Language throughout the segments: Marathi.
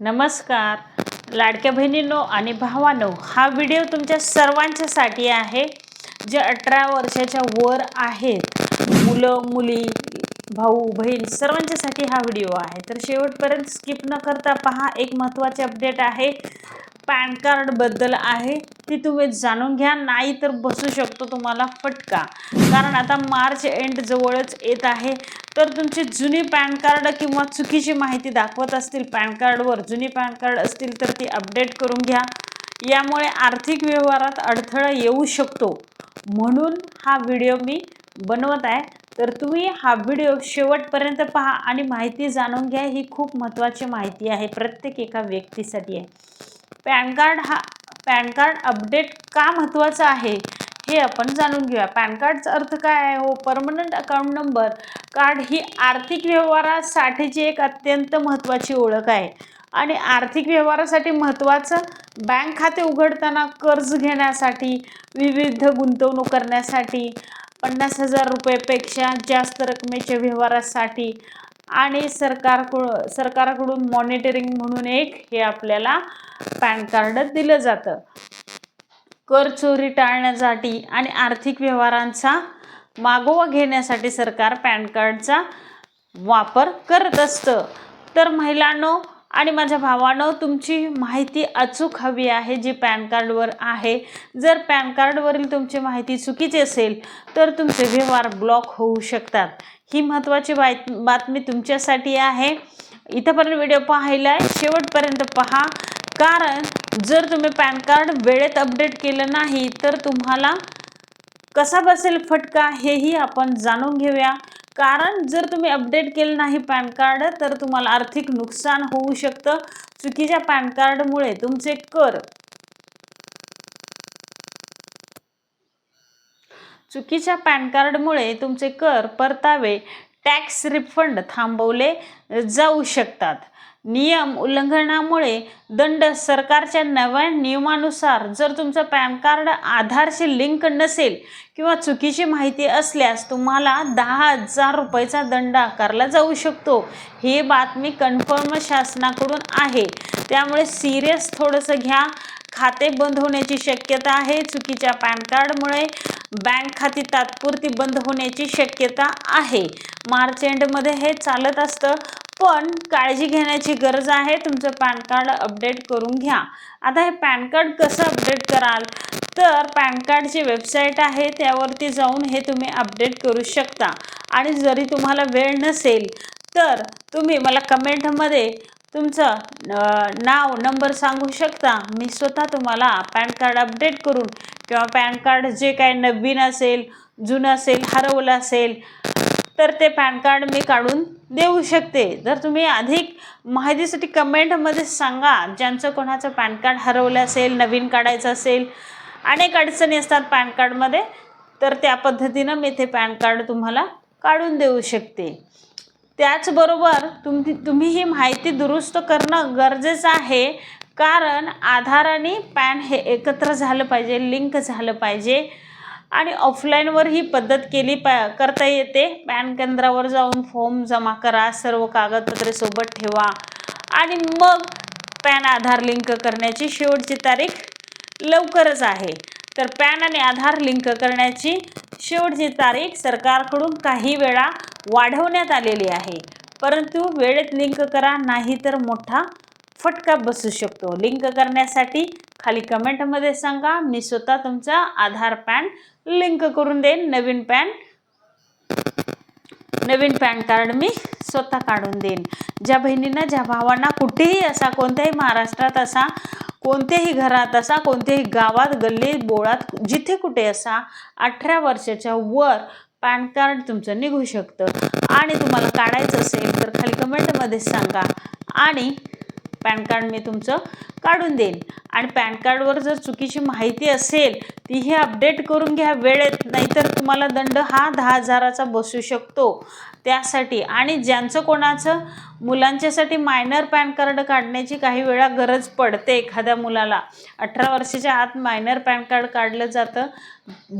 नमस्कार. लाडक्या बहिणींनो आणि भावानो हा व्हिडिओ तुमच्या सर्वांच्यासाठी आहे. जे अठरा वर्षाच्या वर आहेत मुलं मुली भाऊ बहीण सर्वांच्यासाठी हा व्हिडिओ आहे. तर शेवटपर्यंत स्किप न करता पहा एक महत्त्वाचे अपडेट आहे. पॅन कार्डबद्दल आहे. ती तुम्ही जाणून घ्या नाही तर बसू शकतो तुम्हाला फटका. कारण आता मार्च एंड जवळच येत आहे. तर तुमची जुनी पॅन कार्ड किंवा चुकीची माहिती दाखवत असतील पॅन कार्डवर जुनी पॅन कार्ड असतील तर ती अपडेट करून घ्या. यामुळे आर्थिक व्यवहारात अडथळा येऊ शकतो. म्हणून हा व्हिडिओ मी बनवत आहे. तर तुम्ही हा व्हिडिओ शेवटपर्यंत पहा आणि माहिती जाणून घ्या. ही खूप महत्त्वाची माहिती आहे. प्रत्येक एका व्यक्तीसाठी आहे. पॅन कार्ड हा पॅन कार्ड अपडेट का महत्त्वाचं आहे हे आपण जाणून घेऊया. पॅन कार्डचा अर्थ काय आहे? हो परमनंट अकाउंट नंबर कार्ड ही आर्थिक व्यवहारासाठीची एक अत्यंत महत्त्वाची ओळख आहे. आणि आर्थिक व्यवहारासाठी महत्त्वाचं बँक खाते उघडताना कर्ज घेण्यासाठी विविध गुंतवणूक करण्यासाठी पन्नास हजार रुपयेपेक्षा जास्त रकमेच्या व्यवहारासाठी आणि सरकारकडून सरकारकडून मॉनिटरिंग म्हणून एक हे आपल्याला पॅन कार्ड दिलं जातं. कर चोरी टाळण्यासाठी आणि आर्थिक व्यवहारांचा मागोवा घेण्यासाठी सरकार पॅन कार्डचा वापर करत असतं. तर महिलांनो आणि माझ्या भावानं तुमची माहिती अचूक हवी आहे जी पॅन कार्डवर आहे. जर पॅन कार्डवरील तुमची माहिती चुकीची असेल तर तुमचे व्यवहार ब्लॉक होऊ शकतात. ही महत्त्वाची बात बातमी तुमच्यासाठी आहे. इथंपर्यंत व्हिडिओ पाहायला शेवटपर्यंत पहा. कारण जर तुम्ही पॅन कार्ड वेळेत अपडेट केलं नाही तर तुम्हाला कसा बसेल फटका हेही आपण जाणून घेऊया. कारण जर तुम्ही अपडेट केलं नाही पॅन कार्ड तर तुम्हाला आर्थिक नुकसान होऊ शकतं. चुकीच्या पॅन कार्डमुळे तुमचे कर चुकीच्या पॅन कार्डमुळे तुमचे कर परतावे. टॅक्स रिफंड थांबवले जाऊ शकतात. नियम उल्लंघनामुळे दंड सरकारच्या नव्या नियमानुसार जर तुमचं पॅन कार्ड आधारशी लिंक नसेल किंवा चुकीची माहिती असल्यास तुम्हाला दहा हजार रुपयाचा दंड आकारला जाऊ शकतो. ही बातमी कन्फर्म शासनाकडून आहे. त्यामुळे सिरियस थोडंसं घ्या. खाते बंद होण्याची शक्यता आहे. चुकीच्या पॅन कार्डमुळे बँक खाती तात्पुरती बंद होण्याची शक्यता आहे. मार्च एंडमध्ये हे चालत असतं पण काळजी घेण्याची गरज आहे. तुमचं पॅन कार्ड अपडेट करून घ्या. आता हे पॅन कार्ड कसं अपडेट कराल? तर पॅन कार्डची वेबसाईट आहे त्यावरती जाऊन हे तुम्ही अपडेट करू शकता. आणि जरी तुम्हाला वेळ नसेल तर तुम्ही मला कमेंटमध्ये तुमचं नाव नंबर सांगू शकता. मी स्वतः तुम्हाला पॅन कार्ड अपडेट करून किंवा पॅन कार्ड जे काय नवीन असेल जुनं असेल हरवलं असेल तर ते पॅन कार्ड मी काढून देऊ शकते. जर तुम्ही अधिक माहितीसाठी कमेंटमध्ये सांगा ज्यांचं कोणाचं पॅन कार्ड हरवलं असेल नवीन काढायचं असेल अनेक अडचणी असतात पॅन कार्डमध्ये तर त्या पद्धतीनं मी ते पॅन कार्ड तुम्हाला काढून देऊ शकते. त्याचबरोबर तुम्ही तुम्ही ही माहिती दुरुस्त करणं गरजेचं आहे कारण आधार आणि पॅन हे एकत्र झालं पाहिजे लिंक झालं पाहिजे. आणि ऑफलाईनवर ही पद्धत केली पा करता येते. पॅन केंद्रावर जाऊन फॉर्म जमा करा सर्व कागदपत्रे सोबत ठेवा. आणि मग पॅन आधार लिंक करण्याची शेवटची तारीख लवकरच आहे. तर पॅन आणि आधार लिंक करण्याची शेवटची तारीख सरकारकडून काही वेळा वाढवण्यात आलेली आहे. परंतु वेळेत लिंक करा नाही तर मोठा फटका बसू शकतो. लिंक करण्यासाठी खाली कमेंटमध्ये सांगा. मी स्वतः तुमचा आधार पॅन लिंक करून देईन. नवीन पॅन नवीन पॅन कार्ड मी स्वतः काढून देईन. ज्या बहिणींना ज्या भावांना कुठेही असा कोणत्याही महाराष्ट्रात असा कोणत्याही घरात असा कोणत्याही गावात गल्लीत बोळात जिथे कुठे असा अठरा वर्षाच्या वर पॅन कार्ड तुमचं निघू शकतं. आणि तुम्हाला काढायचं असेल तर खाली कमेंटमध्ये सांगा. आणि पॅन कार्ड मी तुमचं काढून देईन. आणि पॅन कार्डवर जर चुकीची माहिती असेल तीही अपडेट करून घ्या वेळेत नाहीतर तुम्हाला दंड हा दहा हजाराचा बसू शकतो. त्यासाठी आणि ज्यांचं कोणाचं मुलांच्यासाठी मायनर पॅन कार्ड काढण्याची काही वेळा गरज पडते एखाद्या मुलाला. अठरा वर्षाच्या आत मायनर पॅन कार्ड काढलं जातं.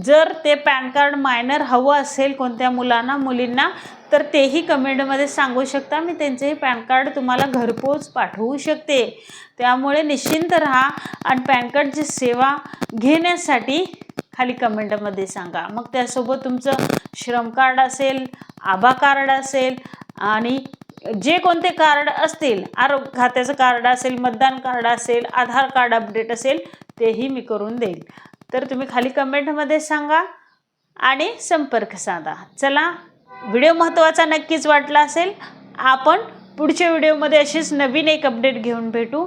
जर ते पॅन कार्ड मायनर हवं असेल कोणत्या मुलांना मुलींना तर तेही कमेंटमध्ये सांगू शकता. मी त्यांचंही पॅन कार्ड तुम्हाला घरपोच पाठवू शकते. त्यामुळे निश्चिंत राहा आणि पॅन कार्डची सेवा घेण्यासाठी खाली कमेंटमध्ये सांगा. मग त्यासोबत तुमचं श्रम कार्ड असेल आभा कार्ड असेल आणि जे कोणते कार्ड असतील आरोग्य खात्याचं कार्ड असेल मतदान कार्ड असेल आधार कार्ड अपडेट असेल तेही मी करून देईल. तर तुम्ही खाली कमेंटमध्ये सांगा आणि संपर्क साधा. चला व्हिडिओ महत्त्वाचा नक्कीच वाटला असेल. आपण पुढच्या व्हिडिओमध्ये अशीच नवीन एक अपडेट घेऊन भेटू.